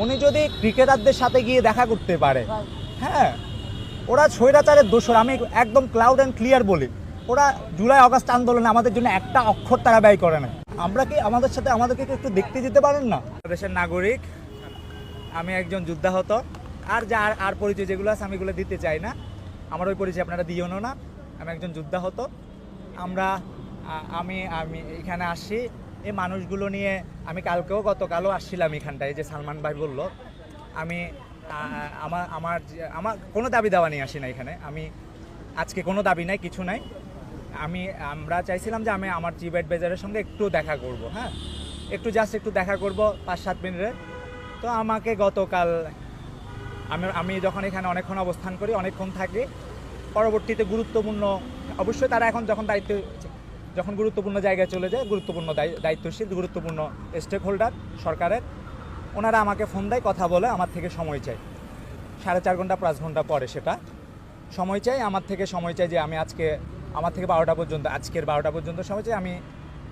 উনি যদি ক্রিকেটারদের সাথে গিয়ে দেখা করতে পারে। হ্যাঁ? ওরা স্বৈরাচারের দোষর আমি একদম ক্লাউড অ্যান্ড ক্লিয়ার বলি। ওরা জুলাই আগস্ট আন্দোলনে আমাদের জন্য একটা অক্ষর তারা ব্যয় করে না আমরা কি আমাদের সাথে আমাদেরকে একটু দেখতে যেতে পারেন না? দেশের নাগরিক আমি একজন যোদ্ধাহত। আর যা আর- আর পরিচয় যেগুলো আছে আমি এগুলো দিতে চাই না। আমার ওই পরিচয় আপনারা দিও না। আমি একজন যোদ্ধাহত। আমরা আমি আমি এখানে আসি। এই মানুষগুলো নিয়ে আমি কালকেও গতকালও আসছিলাম এখানটায়, যে সালমান ভাই বলল, আমি আমার আমার আমার কোনো দাবি দাওয়া নিয়ে আসি না এখানে। আমি আজকে কোনো দাবি নাই, কিছু নাই। আমি, আমরা চাইছিলাম যে আমি আমার চিফ অ্যাডভাইজারের সঙ্গে একটু দেখা করব হ্যাঁ? একটু জাস্ট একটু দেখা করব পাঁচ সাত মিনিটের তো আমাকে গতকাল, আমি আমি যখন এখানে অনেকক্ষণ অবস্থান করি, অনেকক্ষণ থাকি, পরবর্তীতে গুরুত্বপূর্ণ, অবশ্যই তারা এখন যখন দায়িত্ব যখন গুরুত্বপূর্ণ জায়গায় চলে যায়, গুরুত্বপূর্ণ দায়ি- দায়িত্বশীল, গুরুত্বপূর্ণ স্টেক হোল্ডার সরকারের, ওনারা আমাকে ফোন দেয়, কথা বলে, আমার থেকে সময় চাই সাড়ে চার ঘণ্টা, পাঁচ ঘণ্টা পরে সেটা সময় চাই আমার থেকে সময় চাই যে আমি আজকে, আমার থেকে বারোটা পর্যন্ত, আজকের বারোটা পর্যন্ত সময় চাই আমি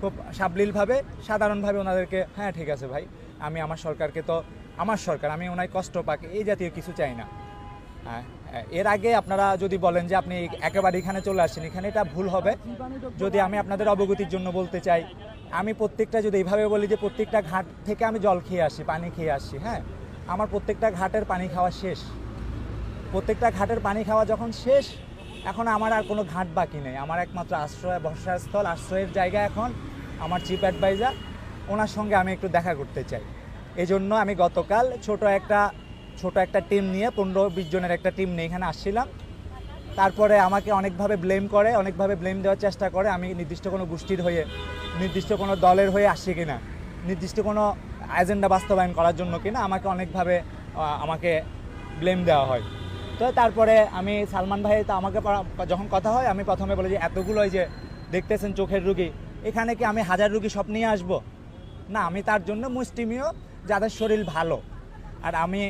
খুব সাবলীলভাবে, সাধারণভাবে ওনাদেরকে হ্যাঁ ঠিক আছে ভাই, আমি আমার সরকারকে তো, আমার সরকার, আমি ওনায় কষ্ট পাক, এই জাতীয় কিছু চাই না। এর আগে আপনারা যদি বলেন যে আপনি একেবারে এখানে চলে আসছেন, এখানে এটা ভুল হবে। যদি আমি আপনাদের অবগতির জন্য বলতে চাই, আমি প্রত্যেকটা যদি এইভাবে বলি যে প্রত্যেকটা ঘাট থেকে আমি জল খেয়ে আসি, পানি খেয়ে আসি হ্যাঁ? আমার প্রত্যেকটা ঘাটের পানি খাওয়া শেষ। প্রত্যেকটা ঘাটের পানি খাওয়া যখন শেষ, এখন আমার আর কোনো ঘাট বাকি নেই। আমার একমাত্র আশ্রয় বর্ষাস্থল আশ্রয়ের জায়গা এখন আমার চিফ অ্যাডভাইজার। ওনার সঙ্গে আমি একটু দেখা করতে চাই। এই জন্য আমি গতকাল ছোট একটা ছোট একটা টিম নিয়ে, পনেরো, বিশ জনের একটা টিম নিয়ে এখানে আসছিলাম। তারপরে আমাকে অনেকভাবে ব্লেম করে, অনেকভাবে ব্লেম দেওয়ার চেষ্টা করে। আমি নির্দিষ্ট কোনো গোষ্ঠীর হয়ে, নির্দিষ্ট কোনো দলের হয়ে আসছি কিনা, নির্দিষ্ট কোনো এজেন্ডা বাস্তবায়ন করার জন্য কিনা, আমাকে অনেকভাবে আমাকে ব্লেম দেওয়া হয়। তো তারপরে আমি সালমান ভাই, তো আমাকে যখন কথা হয়, আমি প্রথমে বলি যে, এতগুলো যে দেখতেছেন চোখের রুগী, এখানে কি আমি হাজার রুগী সব নিয়ে আসব? না, আমি তার জন্য মুষ্টিমীয়, যাদের শরীর ভালো। আর আমি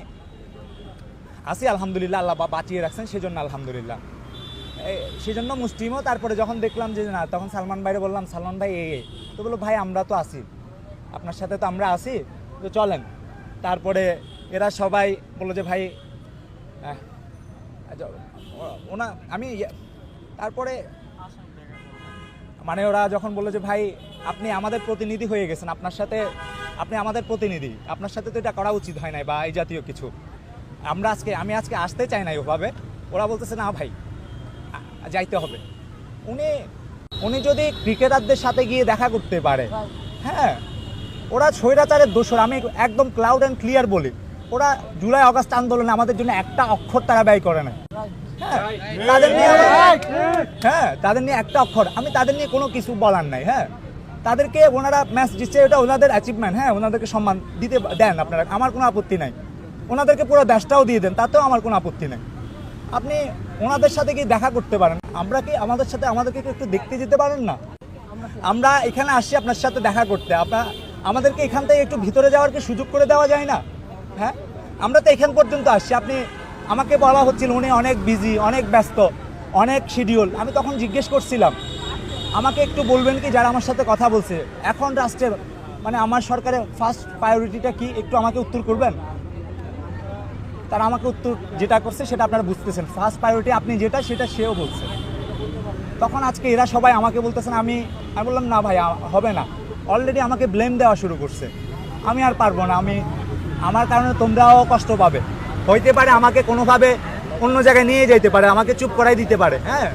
আছি আলহামদুলিল্লাহ আল্লাহ বাঁচিয়ে রাখছেন সেজন্য আলহামদুলিল্লাহ। এই সেজন্য মুসলিমও তারপরে যখন দেখলাম যে না তখন সালমান ভাইরে বললাম সালমান ভাই এই তো বলল ভাই আমরা তো আছি। আপনার সাথে তো আমরা আছি। তো চলেন। তারপরে এরা সবাই বলল যে ভাই আচ্ছা, ওনা আমি ইয়ে- তারপরে মানে ওরা যখন বলল যে ভাই আপনি আমাদের প্রতিনিধি হয়ে গেছেন আপনার সাথে আপনি আমাদের প্রতিনিধি আপনার সাথে তো এটা করা উচিত হয় নাই বা এই জাতীয় কিছু। আমরা আজকে আমি আজকে আসতে চাই নাই ওভাবে ওরা বলতেছে না ভাই যাইতে হবে। উনি উনি যদি ক্রিকেটারদের সাথে গিয়ে দেখা করতে পারে হ্যাঁ ওরা স্বৈরাচারের দোষর। আমি একদম ক্লাউড অ্যান্ড ক্লিয়ার বলি। ওরা জুলাই আগস্ট আন্দোলনে আমাদের জন্য একটা অক্ষর তারা ব্যয় করে না। হ্যাঁ তাদের নিয়ে হ্যাঁ তাদের নিয়ে একটা অক্ষর। আমি তাদের নিয়ে কোনো কিছু বলার নাই হ্যাঁ। তাদেরকে ওনারা ম্যাচ জিতছে ওটা ওনাদের অ্যাচিভমেন্ট হ্যাঁ ওনাদেরকে সম্মান দিতে দেন আপনারা। আমার কোনো আপত্তি নাই। ওনাদেরকে পুরো দেশটাও দিয়ে দেন, তাতেও আমার কোনো আপত্তি নেই। আপনি ওনাদের সাথে কি দেখা করতে পারেন। আমরা কি আমাদের সাথে আমাদেরকে একটু দেখতে যেতে পারেন না? আমরা এখানে আসি আপনার সাথে দেখা করতে। আপনার, আমাদেরকে এখান থেকে একটু ভিতরে যাওয়ার কি সুযোগ করে দেওয়া যায় না? হ্যাঁ? আমরা তো এখান পর্যন্ত আসছি। আপনি আমাকে বলা হচ্ছিল উনি অনেক বিজি অনেক ব্যস্ত, অনেক শিডিউল আমি তখন জিজ্ঞেস করছিলাম, আমাকে একটু বলবেন কি যারা আমার সাথে কথা বলছে? এখন রাষ্ট্রের মানে আমার সরকারের ফার্স্ট প্রায়োরিটিটা কি? একটু আমাকে উত্তর করবেন? তারা আমাকে উত্তর যেটা করছে সেটা আপনারা বুঝতেছেন। ফার্স্ট প্রায়োরিটি আপনি যেটা, সেটা সেও বলছে। তখন আজকে এরা সবাই আমাকে বলতেছেন, আমি আমি বললাম, না ভাই হবে না। অলরেডি আমাকে ব্লেম দেওয়া শুরু করছে। আমি আর পারব না। আমি আমার কারণে তোমরাও কষ্ট পাবে। হইতে পারে আমাকে কোনোভাবে অন্য জায়গায় নিয়ে যেতে পারে, আমাকে চুপ করাই দিতে পারে হ্যাঁ?